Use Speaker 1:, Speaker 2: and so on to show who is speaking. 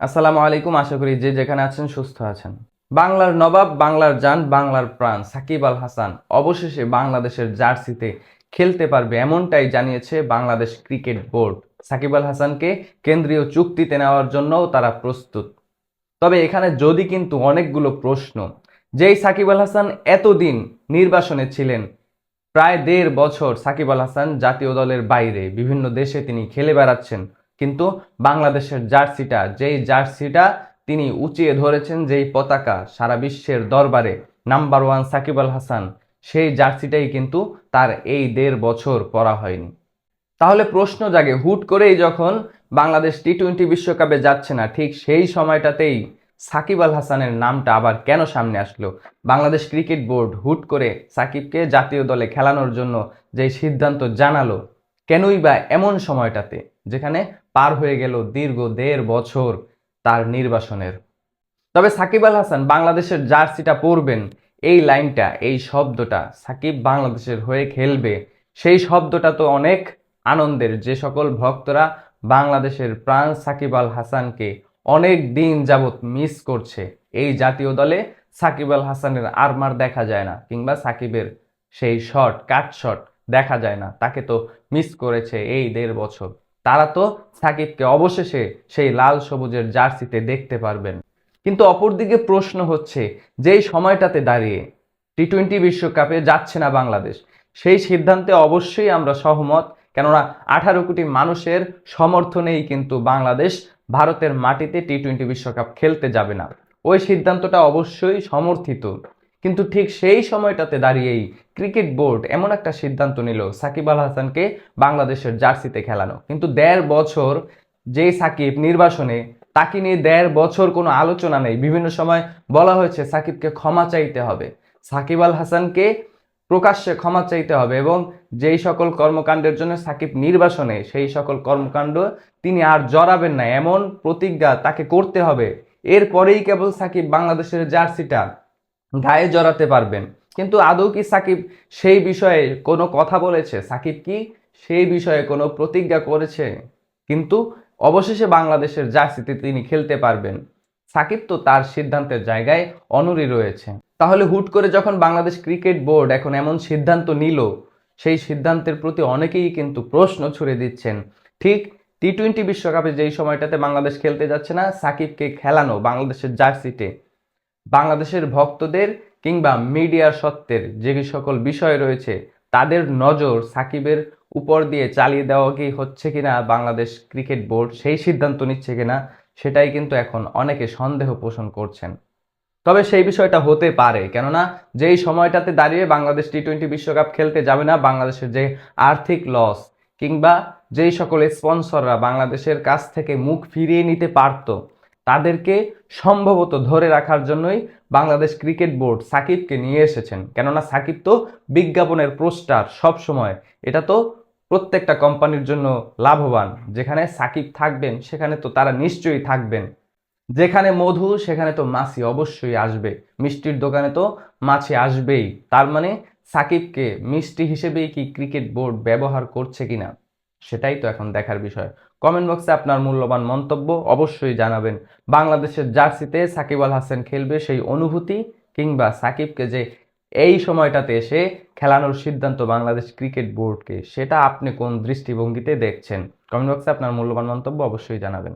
Speaker 1: আসসালামু আলাইকুম, আশা করি যে যেখানে আছেন সুস্থ আছেন। বাংলার নবাব, বাংলার জান, বাংলার প্রাণ সাকিব আল হাসান অবশেষে বাংলাদেশের জার্সিতে খেলতে পারবে এমনটাই জানিয়েছে বাংলাদেশ ক্রিকেট বোর্ড। সাকিব আল হাসানকে কেন্দ্রীয় চুক্তিতে নেওয়ার জন্যও তারা প্রস্তুত। তবে এখানে যদি কিন্তু অনেকগুলো প্রশ্ন, যেই সাকিব আল হাসান এতদিন নির্বাসনে ছিলেন, প্রায় দেড় বছর সাকিব আল হাসান জাতীয় দলের বাইরে, বিভিন্ন দেশে তিনি খেলে বেড়াচ্ছেন কিন্তু বাংলাদেশের জার্সিটা, যেই জার্সিটা তিনি উঁচিয়ে ধরেছেন, যেই পতাকা সারা বিশ্বের দরবারে নাম্বার ওয়ান সাকিব আল হাসান, সেই জার্সিটাই কিন্তু তার এই দেড় বছর পরা হয়নি। তাহলে প্রশ্ন জাগে, হুট করেই যখন বাংলাদেশ টি টোয়েন্টি বিশ্বকাপে যাচ্ছে না, ঠিক সেই সময়টাতেই সাকিব আল হাসানের নামটা আবার কেন সামনে আসলো? বাংলাদেশ ক্রিকেট বোর্ড হুট করে সাকিবকে জাতীয় দলে খেলানোর জন্য যেই সিদ্ধান্ত জানালো, কেনই বা এমন সময়টাতে? যেখানে পার হয়ে গেল দীর্ঘ দেড় বছর তার নির্বাসনের। তবে সাকিব আল হাসান বাংলাদেশের জার্সিটা পরবেন, এই লাইনটা, এই শব্দটা সাকিব বাংলাদেশের হয়ে খেলবে, সেই শব্দটা তো অনেক আনন্দের। যে সকল ভক্তরা বাংলাদেশের প্রাণ সাকিব আল হাসানকে অনেক দিন যাবৎ মিস করছে, এই জাতীয় দলে সাকিব আল হাসানের আরমার দেখা যায় না, কিংবা সাকিবের সেই শট কাট শট দেখা যায় না, তাকে তো মিস করেছে এই দেড় বছর। তারা তো সাকিবকে অবশেষে সেই লাল সবুজের জার্সিতে দেখতে পারবেন। কিন্তু অপরদিকে প্রশ্ন হচ্ছে, যেই সময়টাতে দাঁড়িয়ে টি টোয়েন্টি বিশ্বকাপে যাচ্ছে না বাংলাদেশ, সেই সিদ্ধান্তে অবশ্যই আমরা সহমত, কেননা আঠারো কোটি মানুষের সমর্থনেই কিন্তু বাংলাদেশ ভারতের মাটিতে টি টোয়েন্টি বিশ্বকাপ খেলতে যাবে না। ওই সিদ্ধান্তটা অবশ্যই সমর্থিত। কিন্তু ঠিক সেই সময়টাতে দাঁড়িয়েই ক্রিকেট বোর্ড এমন একটা সিদ্ধান্ত নিল সাকিব আল হাসানকে বাংলাদেশের জার্সিতে খেলানো। কিন্তু দেড় বছর যে সাকিব নির্বাসনে, তাকে নিয়ে দেড় বছর কোনো আলোচনা নেই। বিভিন্ন সময় বলা হয়েছে, সাকিবকে ক্ষমা চাইতে হবে। সাকিব আল হাসানকে প্রকাশ্যে ক্ষমা চাইতে হবে এবং যেই সকল কর্মকাণ্ডের জন্য সাকিব নির্বাসনে, সেই সকল কর্মকাণ্ড তিনি আর জড়াবেন না। এমন প্রতিজ্ঞা তাকে করতে হবে। এরপরেই কেবল সাকিব বাংলাদেশের জার্সিটা গায়ে জড়াতে পারবেন। কিন্তু আদৌ কি সাকিব সেই বিষয়ে কোনো কথা বলেছে? সাকিব কি সেই বিষয়ে কোনো প্রতিজ্ঞা করেছে? কিন্তু অবশেষে বাংলাদেশের জার্সিতে তিনি খেলতে পারবেন। সাকিব তো তার সিদ্ধান্তের জায়গায় অনড়ি রয়েছে। তাহলে হুট করে যখন বাংলাদেশ ক্রিকেট বোর্ড এখন এমন সিদ্ধান্ত নিল, সেই সিদ্ধান্তের প্রতি অনেকেই কিন্তু প্রশ্ন ছুড়ে দিচ্ছেন। ঠিক টি টোয়েন্টি বিশ্বকাপে যেই সময়টাতে বাংলাদেশ খেলতে যাচ্ছে না, সাকিবকে খেলানো বাংলাদেশের জার্সিতে। বাংলাদেশের ভক্তদের কিংবা মিডিয়ার সত্ত্বের যে সকল বিষয় রয়েছে, তাদের নজর সাকিবের উপর দিয়ে চালিয়ে দেওয়া কি হচ্ছে কিনা, বাংলাদেশ ক্রিকেট বোর্ড সেই সিদ্ধান্ত নিচ্ছে কিনা, সেটাই কিন্তু এখন অনেকে সন্দেহ পোষণ করছেন। তবে সেই বিষয়টা হতে পারে, কেননা যেই সময়টাতে দাঁড়িয়ে বাংলাদেশ টি টোয়েন্টি বিশ্বকাপ খেলতে যাবে না, বাংলাদেশের যে আর্থিক লস কিংবা যেই সকল স্পন্সররা বাংলাদেশের কাছ থেকে মুখ ফিরিয়ে নিতে পারতো তাদেরকে সম্ভবত ধরে রাখার জন্যই বাংলাদেশ ক্রিকেট বোর্ড সাকিবকে নিয়ে এসেছেন। কেননা সাকিব তো বিজ্ঞাপনের পোস্টার সব সময় এটা তো প্রত্যেকটা কোম্পানির জন্য লাভবান। যেখানে সাকিব থাকবেন, সেখানে তো তারা নিশ্চয়ই থাকবেন। যেখানে মধু, সেখানে তো মাছি অবশ্যই আসবে। মিষ্টির দোকানে তো মাছি আসবেই। তার মানে সাকিবকে মিষ্টি হিসেবেই কি ক্রিকেট বোর্ড ব্যবহার করছে কিনা, সেটাই তো এখন দেখার বিষয়। কমেন্ট বক্সে আপনার মূল্যবান মন্তব্য অবশ্যই জানাবেন। বাংলাদেশের জার্সিতে সাকিব আল হাসান খেলবে সেই অনুভূতি কিংবা সাকিবকে যে এই সময়টাতে এসে খেলানোর সিদ্ধান্ত বাংলাদেশ ক্রিকেট বোর্ডকে, সেটা আপনি কোন দৃষ্টিভঙ্গিতে দেখছেন? কমেন্ট বক্সে আপনার মূল্যবান মন্তব্য অবশ্যই জানাবেন।